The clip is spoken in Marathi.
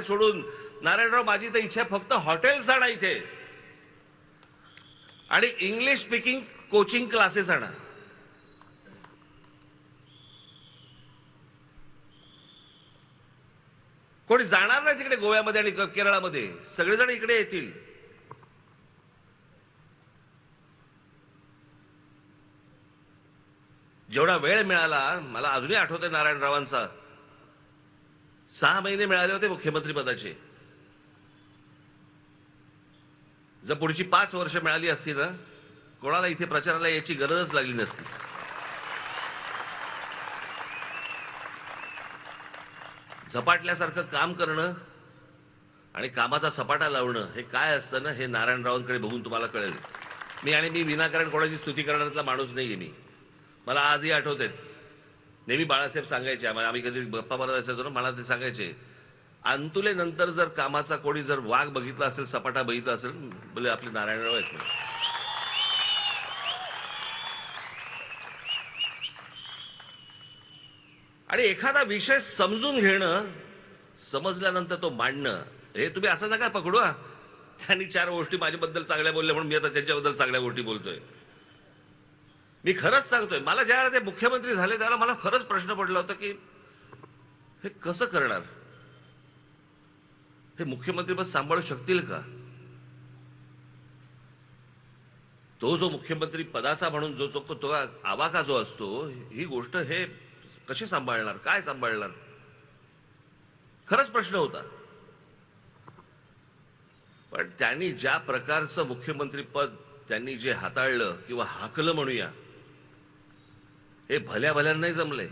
सोडून नारायणराव माझी तर इच्छा फक्त हॉटेल्स आणा इथे. आणि इंग्लिश स्पीकिंग कोचिंग क्लासेस आणा. कोणी जाणार नाही तिकडे गोव्यामध्ये आणि केरळामध्ये? सगळेजण इकडे येतील. जेवढा वेळ मिळाला मला अजूनही आठवतंय नारायणरावांचा. सहा महिने मिळाले होते मुख्यमंत्री पदाचे. जर पुढची पाच वर्ष मिळाली असती ना कोणाला इथे प्रचाराला याची गरजच लागली नसती. झपाटल्यासारखं काम करणं आणि कामाचा सपाटा लावणं हे काय असतं ना हे नारायणरावांकडे बघून तुम्हाला कळेल. मी आणि मी विनाकारण कोणाची स्तुती करण्यातला माणूस नाही मी. मला आजही आठवत आहेत नेहमी बाळासाहेब सांगायचे आम्हाला आम्ही कधी गप्पा मारत असायचो ना मला ते सांगायचे अंतुले नंतर जर कामाचा कोणी जर वाघ बघितला असेल सपाटा बघितला असेल बोले आपले नारायणराव आहेत. आणि एखादा विषय समजून घेणं समजल्यानंतर तो मांडणं हे तुम्ही असं नका पकडू त्यांनी चार गोष्टी माझ्याबद्दल चांगल्या बोलल्या म्हणून मी आता त्यांच्याबद्दल चांगल्या गोष्टी बोलतोय. मी खरंच सांगतोय मला ज्या ते मुख्यमंत्री झाले त्याला मला खरंच प्रश्न पडला होता की हे कसं करणार? हे मुख्यमंत्रीपद सांभाळू शकतील का? तो जो मुख्यमंत्री पदाचा म्हणून जो जो तो आवाका जो असतो ही गोष्ट हे कशी सांभाळणार काय सांभाळणार? खरंच प्रश्न होता. पण त्यांनी ज्या प्रकारचं मुख्यमंत्री पद त्यांनी जे हाताळलं किंवा हाकलं म्हणूया हे भल्या भल्या नाही जमलंय.